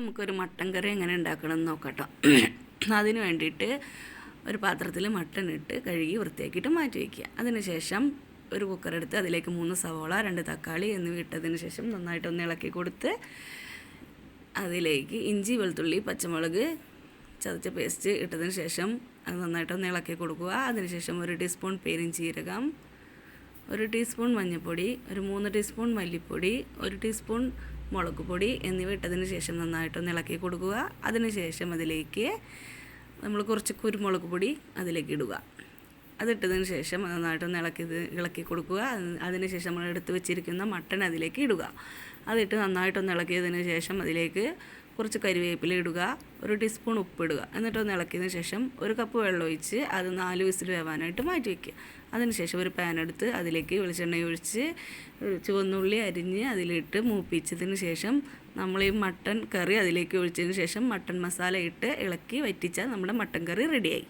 നമുക്കൊരു മട്ടൻ കറി എങ്ങനെ ഉണ്ടാക്കണം എന്ന് നോക്കട്ടോ. അതിന് വേണ്ടിയിട്ട് ഒരു പാത്രത്തിൽ മട്ടൻ ഇട്ട് കഴുകി വൃത്തിയാക്കിയിട്ട് മാറ്റി വയ്ക്കുക അതിനുശേഷം ഒരു കുക്കർ എടുത്ത് അതിലേക്ക് മൂന്ന് സവോള രണ്ട് തക്കാളി എന്നിവ ഇട്ടതിന് ശേഷം നന്നായിട്ടൊന്ന് ഇളക്കി കൊടുത്ത് അതിലേക്ക് ഇഞ്ചി വെളുത്തുള്ളി പച്ചമുളക് ചതച്ച പേസ്റ്റ് ഇട്ടതിന് ശേഷം അത് നന്നായിട്ടൊന്ന് ഇളക്കി കൊടുക്കുക. അതിനുശേഷം ഒരു ടീസ്പൂൺ പെരിഞ്ചീരകം ഒരു ടീസ്പൂൺ മഞ്ഞൾപ്പൊടി ഒരു മൂന്ന് ടീസ്പൂൺ മല്ലിപ്പൊടി ഒരു ടീസ്പൂൺ മുളക് പൊടി എന്നിവ ഇട്ടതിന് ശേഷം നന്നായിട്ടൊന്ന് ഇളക്കി കൊടുക്കുക. അതിനുശേഷം അതിലേക്ക് നമ്മൾ കുറച്ച് കുരുമുളക് പൊടി അതിലേക്ക് ഇടുക. അതിട്ടതിന് ശേഷം നന്നായിട്ടൊന്ന് ഇളക്കി ഇളക്കി കൊടുക്കുക. അതിനുശേഷം നമ്മൾ എടുത്ത് വെച്ചിരിക്കുന്ന മട്ടൺ അതിലേക്ക് ഇടുക. അതിട്ട് നന്നായിട്ടൊന്ന് ഇളക്കിയതിന് ശേഷം അതിലേക്ക് കുറച്ച് കരിവേപ്പില ഇടുക ഒരു ടീസ്പൂൺ ഉപ്പിടുക. എന്നിട്ടൊന്ന് ഇളക്കിയതിന് ശേഷം ഒരു കപ്പ് വെള്ളം ഒഴിച്ച് അത് നാല് വിസിൽ വേവാനായിട്ട് മാറ്റി വയ്ക്കുക അതിനുശേഷം ഒരു പാൻ എടുത്ത് അതിലേക്ക് വെളിച്ചെണ്ണ ഒഴിച്ച് ചുവന്നുള്ളി അരിഞ്ഞ് അതിലിട്ട് മൂപ്പിച്ചതിന് ശേഷം നമ്മൾ ഈ മട്ടൺ കറി അതിലേക്ക് ഒഴിച്ചതിന് ശേഷം മട്ടൺ മസാല ഇട്ട് ഇളക്കി വറ്റിച്ചാൽ നമ്മുടെ മട്ടൺ കറി റെഡിയായി